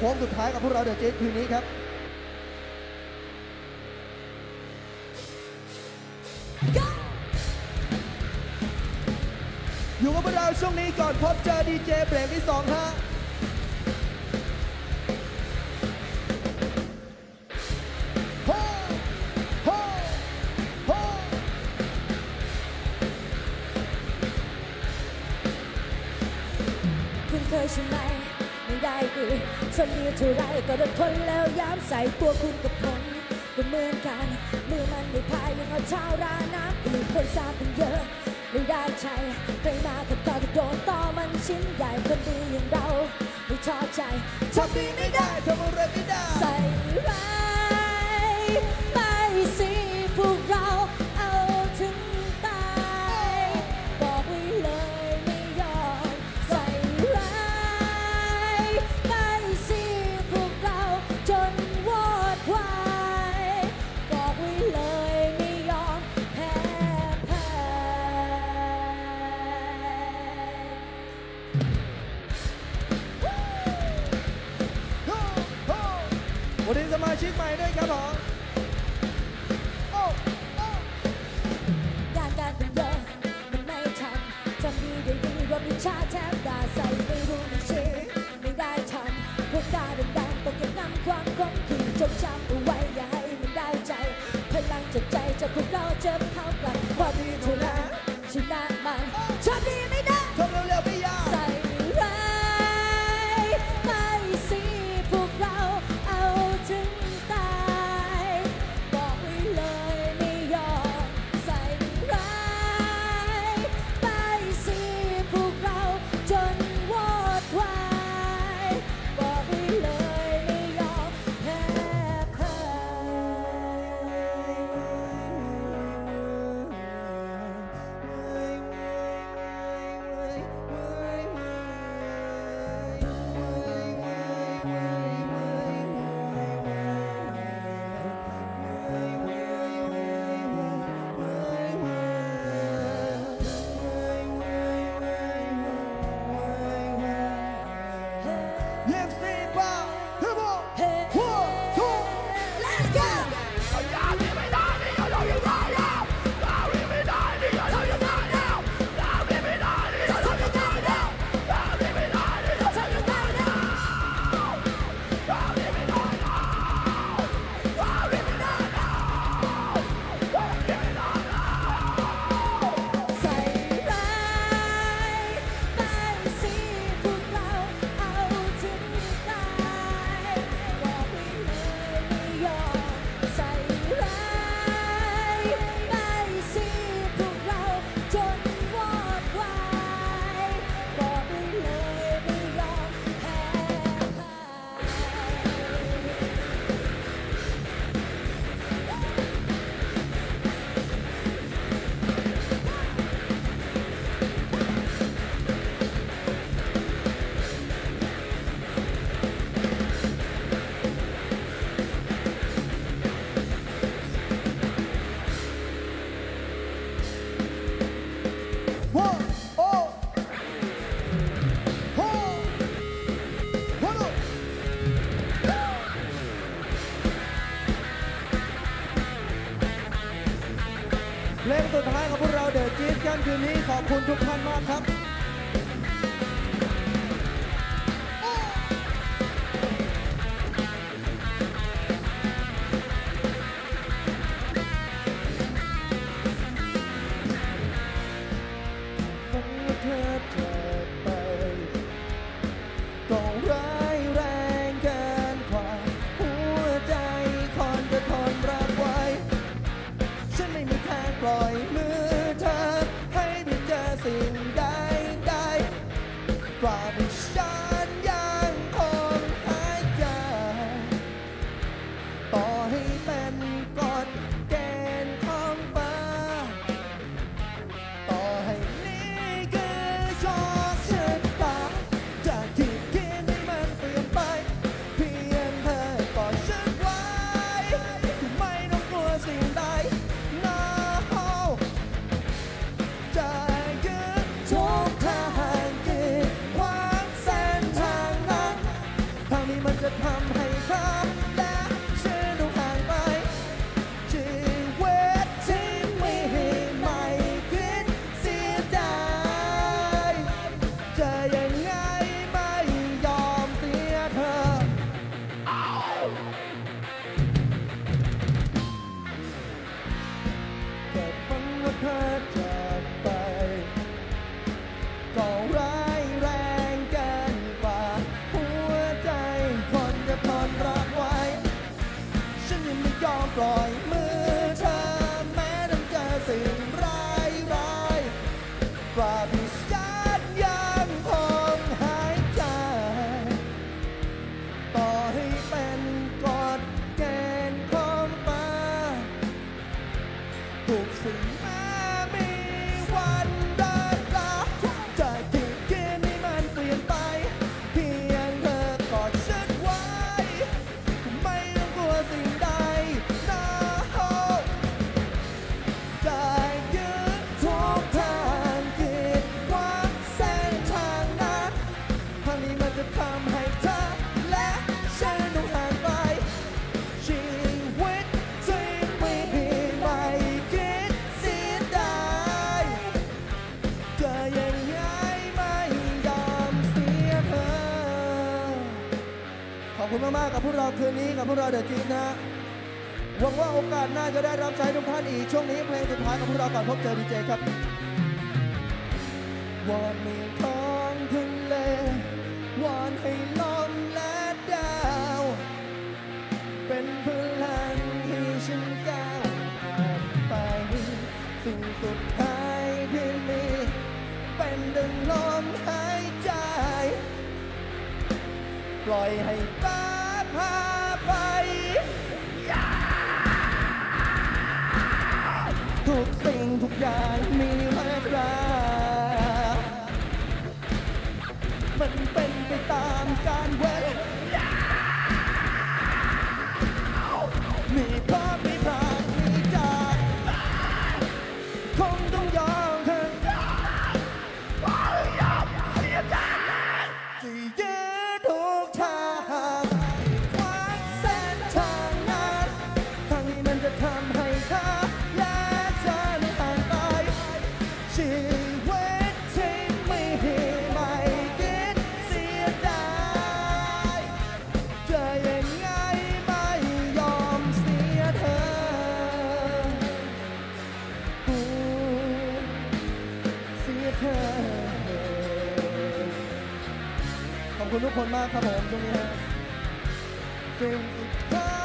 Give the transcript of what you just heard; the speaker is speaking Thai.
ค้งสุดท้ายกับพวกเราเดอะเจสคืนนี้ครับอยู่กับพวกเราช่วงนี้ก่อนพบเจอดีเจเบรกที่สองฮะ คนดีเท่าไรก็โดทนแล้วย้ำใส่ตัวคุณกับผมก็เหมือนกัน มือมันไม่พายยังเอาเท้าราน้ำอีกคนทราบเป็นเยอะไม่ได้ใช่ใครมากับต่อกัโดนต่อมันชิ้นใหญ่คนดีอย่างเราไม่ท้อใจทำดีไม่ได้ทำอะไรไม่ได้ ใส่ร้ายไม่สิ วันนี้สมาชิกใหม่ด้วยครับผม ขอบคุณทุกท่านมากครับ body คุณมาคืนนี้กับพวกเราเดอะจีนะฮะหวังว่าโอกาสหน้าจะได้รับใช้ทุกท่านอีก ช่วงนี้เพลงสุดท้ายของพวกเราก่อนพบเจอดีเจครับวอนในท้องทะเลวอนให้ลมและดาว เป็นพลังให้ฉันก้าวผ่านไป สิ่งสุดท้ายที่มีเป็นดึงลมหายใจ ปล่อยให้ฟ้า พาไป ทุกสิ่งทุกอย่างมีเวลามันเป็นไปตามการเวล เธอและฉันห่างไกลชีวิตที่ไม่ดีไม่คิดเสียดายจะยังไงไม่ยอมเสียเธอเสียเธอ ขอบคุณทุกคนมากครับผมตรงนี้ฮะสิ่งสุดท้าย